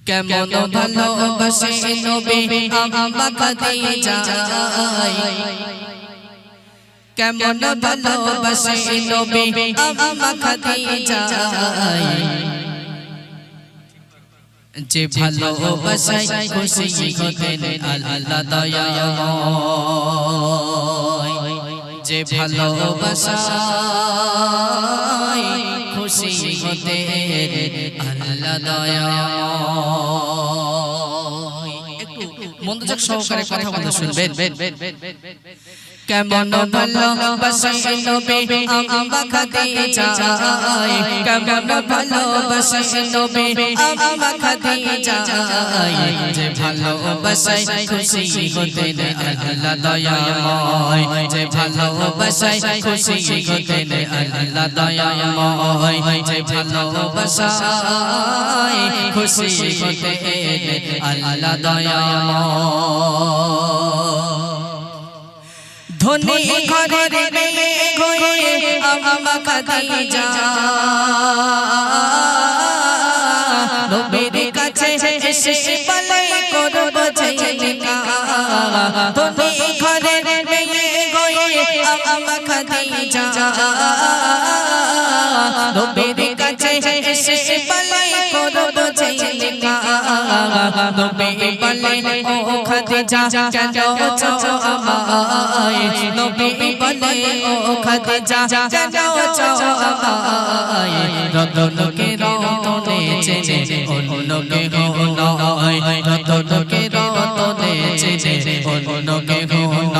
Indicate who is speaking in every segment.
Speaker 1: কেমন ভালোবাসে নবী আম্মা খাদিজা কেমন ভালোবাসে নবী আম্মা খাদিজা যে ভালোবাসায় খুশি হতেন আল্লাহ দয়াময় যে ভালোবাসায় খুশি হতেন দয়াময় একটু মনোযোগ সহকারে কথা বলতে শুনবেন কেমন ভালোবাসে নবী আম্মা খাদিজা কেমন ভালোবাসে নবী আম্মা খাদিজা যে ভালোবাসে খুশি হতেন আল্লাহ দয়াময়। যে ভালোবাসে খুশি যে ভালোবাসে খুশি আল্লাহ দয়াময়। ধনী ঘরের মেয়ে হয়ে আম্মা খাদিজা নবীর কাছে এসে বলে করব জয়নিকা ধনী ঘরের মেয়ে হয়ে আম্মা খাদিজা নবীর কাছে এসে বলে করব জয়নিকা নবী বলে ও খাদিজা কেন চাও আমায়। নবী বলে ও খাদিজা কেন চাও আমায়। রতনকে রতনে চেনে অন্যকে নয় রতনকে রতনে চেনে অন্যকে নয়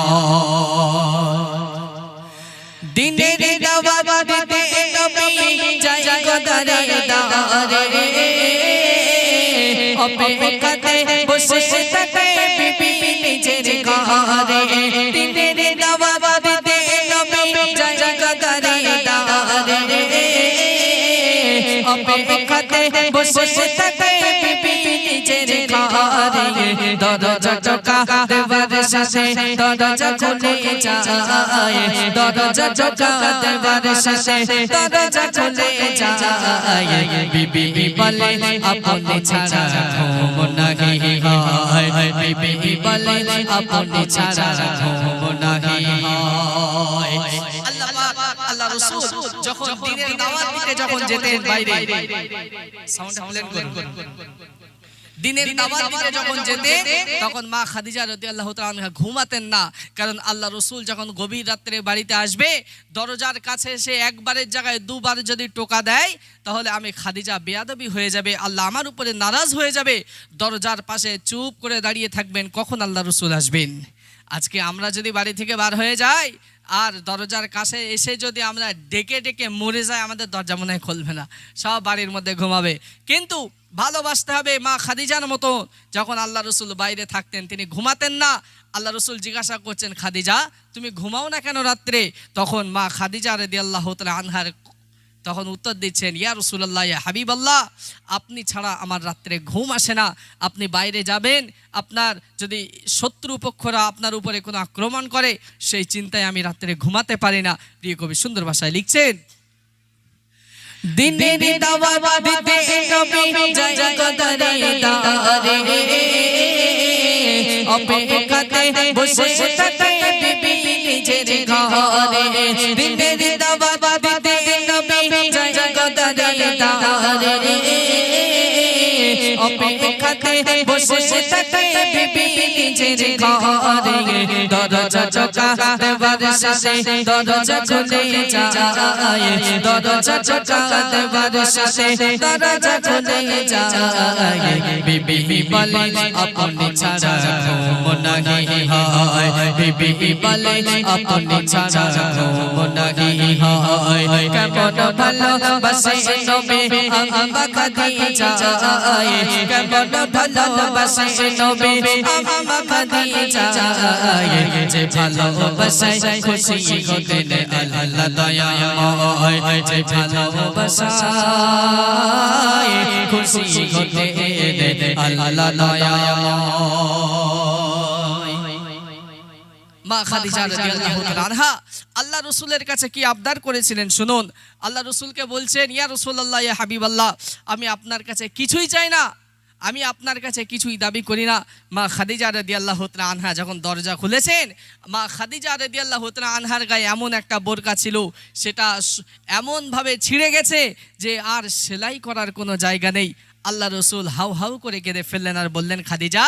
Speaker 1: অপেক্ষাতে বসে থাকে বিবি নিজের ঘরে দিনের দাওয়াত দিতে নবী যায় গদারে দারে অপেক্ষাতে বসে থাকে বিবি নিজের ঘরে দরজা চকা দেবার সাথে দরজা খুলে যায় দরজা চকা দেবার সাথে দরজা খুলে যায় বিবি বলে আপনি ছাড়া ঘুম নাহি হয় বিবি বলে আপনি ছাড়া ঘুম নাহি হয় আল্লাহ রাসূল যখন দিনের দাওয়াত দিতে যখন যেতেন বাইরে সাউন্ড প্লেন করুন। দিনের দাওয়াত দিতে যখন যেতে তখন মা খাদিজা রাদিয়াল্লাহু আল্লাহ আনহা ঘুমাতেন না। কারণ আল্লাহ রসুল যখন গভীর রাত্রে বাড়িতে আসবে দরজার কাছে এসে একবারের জায়গায় দুবার যদি টোকা দেয় তাহলে আমি খাদিজা বেয়াদবি হয়ে যাবে আল্লাহ আমার উপরে নারাজ হয়ে যাবে। দরজার পাশে চুপ করে দাঁড়িয়ে থাকবেন কখন আল্লাহ রসুল আসবেন? আজকে আমরা যদি বাড়ি থেকে বার হয়ে যাই আর দরজার কাছে এসে যদি আমরা ডেকে ডেকে মরে যাই, আমাদের দরজা মনে হয় খুলবে না। সব বাড়ির মধ্যে ঘুমাবে। কিন্তু ভালোবাসতে হবে মা খাদিজার মতো। যখন আল্লাহ রসুল বাইরে থাকতেন, তিনি ঘুমাতেন না। আল্লাহ রসুল জিজ্ঞাসা করছেন, খাদিজা, তুমি ঘুমাও না কেন রাত্রে? তখন মা খাদিজা রেদি আল্লাহ আনহার তখন উত্তর দিচ্ছেন, ইয়া রসুল্লাহ ইয়া হাবিব আল্লাহ আপনি ছাড়া আমার রাত্রে ঘুম আসে না। আপনি বাইরে যাবেন, আপনার যদি শত্রু পক্ষরা আপনার উপরে কোনো আক্রমণ করে, সেই চিন্তায় আমি রাত্রে ঘুমাতে পারি না। প্রিয় কবি, সুন্দর ভাষায় লিখছেন দারে। অপেক্ষাতে বসে দাওয়াত অপেক্ষাতে বসে থাকে বিবি নিজের ঘরে দরজা চকা দেবার শেষে দরজা খুলে যায় দরজা চকা দেবার শেষে দরজা খুলে যায় বিবি বলে আপনি ছাড়া ঘুম নাহি বিবি বলে আপনি ছাড়া ঘুম নাহি কেমন ভালোবাসে নবী আম্মা খাদিজা। কেমন ভালোবাসে নবী আল্লাহ আল্লাহ আল্লাহ রাসূলের কাছে কি আবদার করেছিলেন শুনুন। আল্লাহ রাসূলকে বলছেন, ইয়া রাসূলুল্লাহ, ইয়া হাবিবাল্লাহ, আমি আপনার কাছে কিছুই চাই না আমি আপনার কাছে কিছুই দাবি করি না। মা খাদিজা রদি আল্লাহ হতনা আনহা যখন দরজা খুলেছেন, মা খাদিজা রদি আল্লাহ হতনা আনহার গায়ে এমন একটা বোরকা ছিল, সেটা এমনভাবে ছিঁড়ে গেছে যে আর সেলাই করার কোনো জায়গা নেই। আল্লাহ রসুল হাউ হাউ করে কেঁদে ফেললেন আর বললেন, খাদিজা,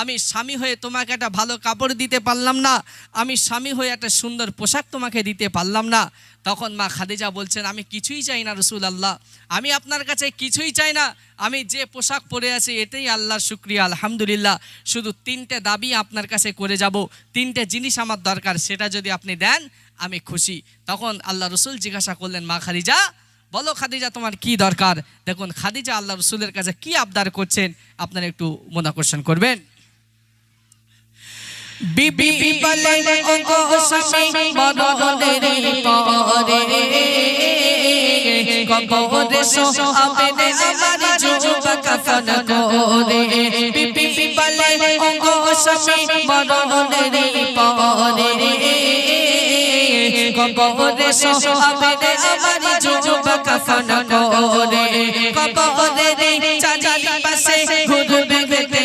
Speaker 1: আমি স্বামী হয়ে তোমাকে একটা ভালো কাপড় দিতে পারলাম না। আমি স্বামী হয়ে একটা সুন্দর পোশাক তোমাকে দিতে পারলাম না। তখন মা খাদিজা বলছেন, আমি কিছুই চাই না রসুল আল্লাহ আমি আপনার কাছে কিছুই চাই না। আমি যে পোশাক পরে আছি এটাই আল্লাহর শুক্রিয়া, আলহামদুলিল্লাহ। শুধু তিনটে দাবি আপনার কাছে করে যাব। তিনটে জিনিস আমার দরকার, সেটা যদি আপনি দেন, আমি খুশি। তখন আল্লাহ রসুল জিজ্ঞাসা করলেন, মা খাদিজা বলো খাদিজা, তোমার কি দরকার? দেখুন, খাদিজা আল্লাহ রসুলের কাছে কি আবদার করছেন, আপনারা একটু মনাকর্ষণ করবেন। বিবি বলে ওগো স্বামী মরণের পরে কবরে শোয়াবেন আমার যুবক কাফন করে। কবরে চাচারি পাশে ঘুরবে বেতে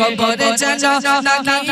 Speaker 1: কবরে জানা নাকি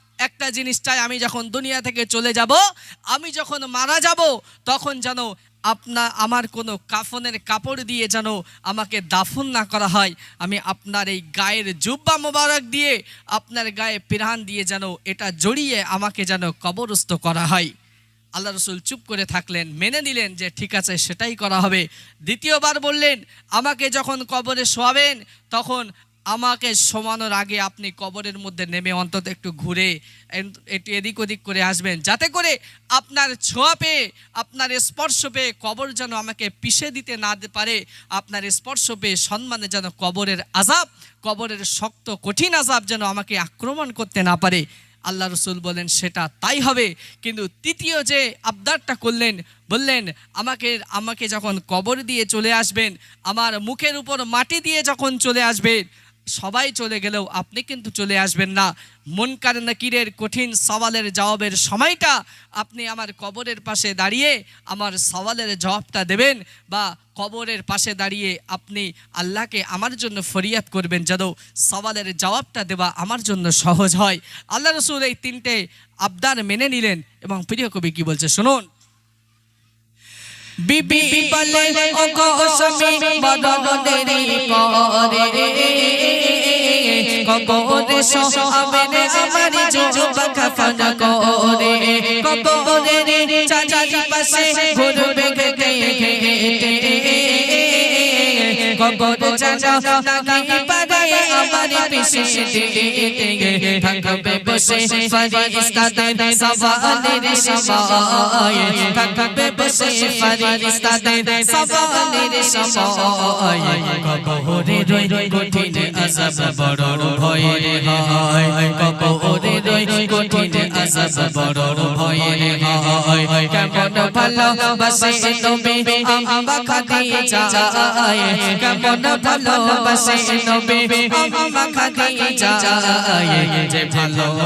Speaker 1: একটা জিনিস চাই, আমি যখন দুনিয়া থেকে চলে যাব, আমি যখন মারা যাব, তখন যেন আপনা, আমার কোনো কাফনের কাপড় দিয়ে যেন আমাকে দাফন না করা হয়। আমি আপনার এই গায়ের জুব্বা মোবারক দিয়ে, আপনার গায়ে পিরান দিয়ে যেন এটা জড়িয়ে আমাকে যেন কবরস্থ করা হয়। আল্লাহ রসুল চুপ করে থাকলেন, মেনে নিলেন যে ঠিক আছে, সেটাই করা হবে। দ্বিতীয়বার বললেন, আমাকে যখন কবরে শোয়াবেন, তখন আমাকে শোয়ানোর আগে আপনি কবরের মধ্যে নেমে অন্তত একটু ঘুরে একটু এদিক ওদিক করে আসবেন। যাতে করে আপনার ছোঁয়া পেয়ে, আপনার স্পর্শ পেয়ে কবর যেন আমাকে পিষে দিতে না পারে, আপনার স্পর্শ পেয়ে সম্মানে যেন কবরের আজাব কবরের শক্ত, কঠিন আজাব যেন আমাকে আক্রমণ করতে না পারে। আল্লাহ রসুল বলেন, সেটা তাই হবে। কিন্তু তৃতীয় যে আবদারটা করলেন, বললেন, আমাকে আমাকে যখন কবর দিয়ে চলে আসবেন, আমার মুখের উপর মাটি দিয়ে যখন চলে আসবেন সবাই চলে গেলেও আপনি কিন্তু চলে আসবেন না। মনকার নাকিরের কঠিন সওয়ালের জবাবের সময়টা আপনি আমার কবরের পাশে দাঁড়িয়ে আমার সওয়ালের জবাবটা দেবেন বা কবরের পাশে দাঁড়িয়ে আপনি আল্লাহকে আমার জন্য ফরিয়াদ করবেন যেন সওয়ালের জবাবটা দেওয়া আমার জন্য সহজ হয়। আল্লাহ রসুল এই তিনটে আবদার মেনে নিলেন এবং প্রিয় কবি কি বলছে? শুনুন। বিবি বলে ওগো স্বামী মরণের পরে। কবরে শোয়াবেন আমার যুবক কাফন করে। কবরে চাচারি পাশে ঘুরবে গেতে জানা নাকি বসে ফরিস্তাদের সওয়ালের সময় থাকবে বসে ফরিস্তাদের সওয়ালের সময় কবরে রই কঠিন আযাব বড় ভয়ের হয় কবরে রই কঠিন আযাব বড় ভয়ের হয় কেমন ভালোবাসে নবী আম্মা খাদিজা কেমন ভালোবাসে নবী আম্মা খাদিজা যে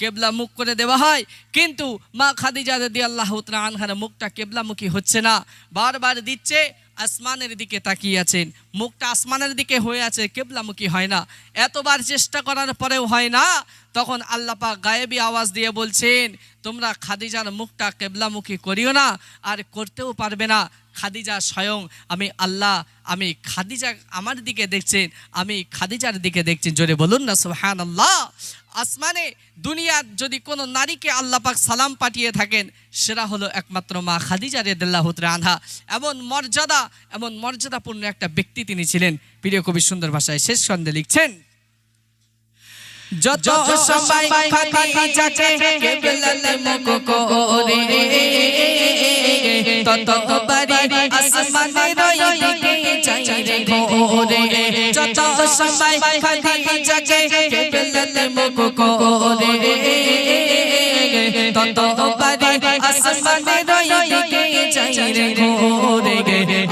Speaker 1: কেবলা মুখ করে দেওয়া হয়। কিন্তু মা খাদিজা রাদিয়াল্লাহু তাআলা আনহার মুখটা কেবলামুখী হচ্ছে না। বারবার দিচ্ছে, আসমানের দিকে তাকিয়ে আছেন। মুখটা আসমানের দিকে হয়ে আছে, কেবলামুখী হয় না। এতবার চেষ্টা করার পরেও হয় না। তখন আল্লাপা গায়েবি আওয়াজ দিয়ে বলছেন, তোমরা খাদিজার মুখটা কেবলামুখী করিও না, আর করতেও পারবে না। খাদিজা স্বয়ং আমি আল্লাহ আমি খাদিজা আমার দিকে দেখছেন আমি খাদিজার দিকে দেখছেন। জোরে বলুন না সুহান আল্লাহ আসমানে দুনিয়ার যদি কোনো নারীকে আল্লাহ পাক সালাম পাঠিয়ে থাকেন সেটা হলো একমাত্র মা খাদিজা রেদাল্লাহ আনহা। এমন মর্যাদা এমন মর্যাদাপূর্ণ একটা ব্যক্তি তিনি ছিলেন। প্রিয় কবি সুন্দর ভাষায় শেষ ছন্দে লিখছেন যত সময় খাদিজাকে কেবলাতে মুখ করে তত সময় খাদিজাকে কেবলাতে মুখ করে তত বাড়ি আসমানে রই দিকে চাই রে ঘোরে।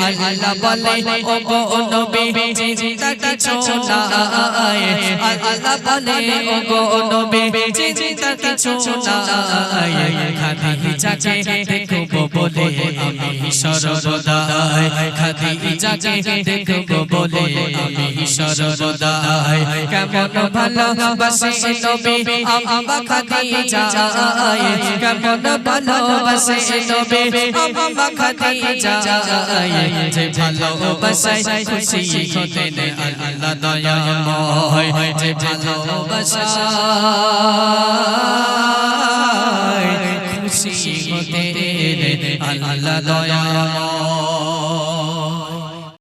Speaker 1: আল্লাহ বলে ও গো নবী চিন্তা কিছু না আল্লাহ বলে ও গো নবী চিন্তা কিছু না খাদিজাকে দেখো বলে আমি সর্বদা খাদিজাকে দেখো বলে আমি সর্বদা কেমন ভালোবাসে নবী আমা খাদিজা কেমন ভালোবাসে নবী আমা খাদিজা যে ভালোবাসায় খুশি আল্লাহ দয়াময়